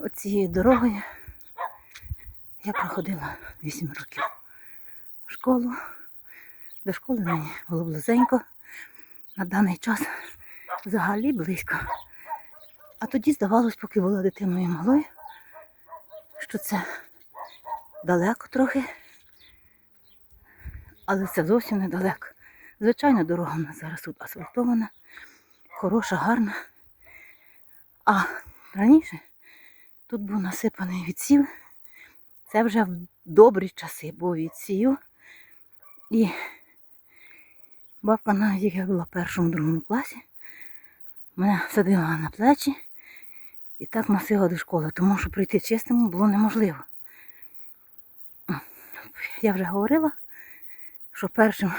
Оцією дорогою я проходила 8 років в школу. До школи мені було близенько. На даний час взагалі близько. А тоді здавалось, поки була дитиною малою, що це далеко трохи, але це зовсім недалеко. Звичайно, дорога в нас зараз тут асфальтована, хороша, гарна. А раніше тут був насипаний відсів. Це вже в добрі часи був відсів. І бабка навіть як була в першому другому класі, мене садила на плечі і так носила до школи, тому що прийти чистому було неможливо. Я вже говорила, що першим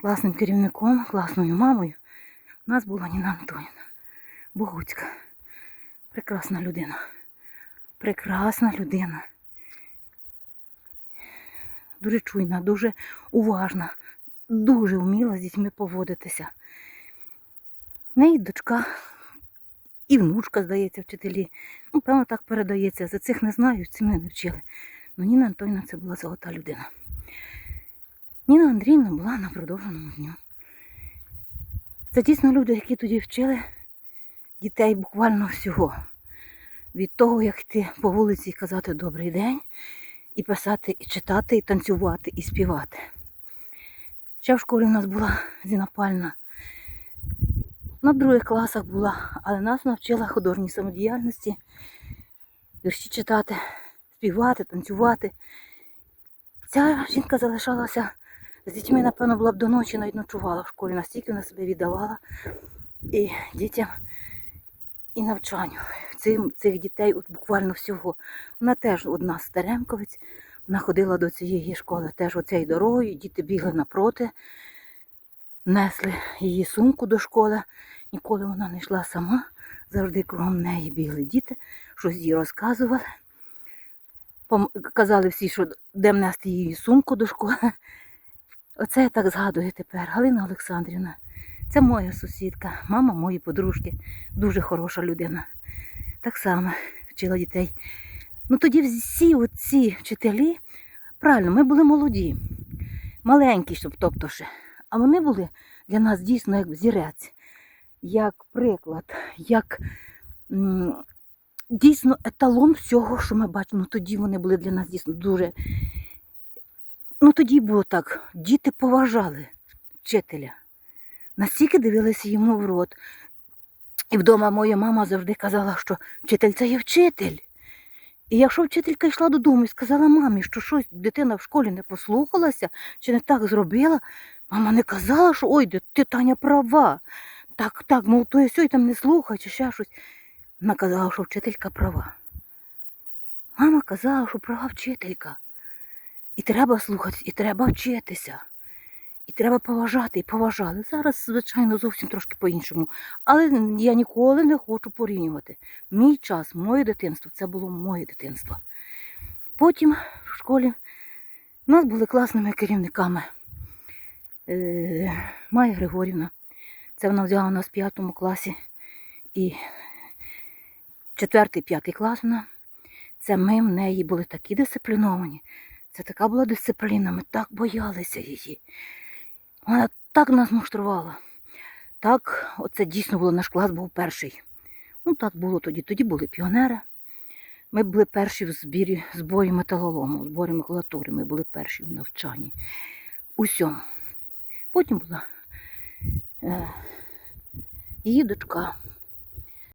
класним керівником, класною мамою у нас була Ніна Антонівна. Богуцька. Прекрасна людина. Прекрасна людина. Дуже чуйна, дуже уважна, дуже вміла з дітьми поводитися. В неї дочка і внучка, здається, вчителі. Ну, певно, так передається. За цих не знаю, цим не вчили. Ну, Ніна Антонівна це була золота людина. Ніна Андріївна була на продовженому дню. Це дійсно люди, які тоді вчили дітей буквально всього. Від того, як йти по вулиці і казати добрий день, і писати, і читати, і танцювати, і співати. Ще в школі в нас була зінапальна. На других класах була, але нас навчила художній самодіяльності, вірші читати, співати, танцювати. Ця жінка залишалася з дітьми, напевно, була б до ночі навіть ночувала в школі, настільки вона себе віддавала і дітям, і навчанню. Цим, цих дітей от буквально всього. Вона теж одна з Теремковець, вона ходила до цієї школи теж оцею дорогою, діти бігли напроти, несли її сумку до школи. Ніколи вона не йшла сама, завжди кругом неї бігли діти, щось їй розказували. Казали всі, що де нести її сумку до школи. Оце я так згадую тепер. Галина Олександрівна. Це моя сусідка, мама моєї подружки. Дуже хороша людина. Так само вчила дітей. Ну тоді всі оці вчителі, правильно, ми були молоді, маленькі, щоб тобто ще. А вони були для нас дійсно як взірець, як приклад, як дійсно еталон всього, що ми бачимо. Ну, тоді вони були для нас дійсно дуже. Ну тоді було так, діти поважали вчителя. Настільки дивилися йому в рот. І вдома моя мама завжди казала, що вчитель це є вчитель. І якщо вчителька йшла додому і сказала мамі, що щось дитина в школі не послухалася чи не так зробила, мама не казала, що ой, ти Таня права. Так, так, мов то і сьо, і там не слухай, чи ще щось. Вона казала, що вчителька права. Мама казала, що права вчителька. І треба слухати, і треба вчитися. І треба поважати, і поважали. Зараз, звичайно, зовсім трошки по-іншому. Але я ніколи не хочу порівнювати. Мій час, моє дитинство це було моє дитинство. Потім в школі нас були класними керівниками. Е, Майя Григорівна. Це вона взяла нас в п'ятому класі. І четвертий, п'ятий клас вона. Це ми в неї були такі дисципліновані. Це така була дисципліна, ми так боялися її. Вона так нас муштрувала. Так, оце дійсно було наш клас був перший. Ну, так було тоді. Тоді були піонери. Ми були перші в збірі зборі металолому, зборі макулатури. Ми були перші в навчанні. Усьому. Потім була е, її дочка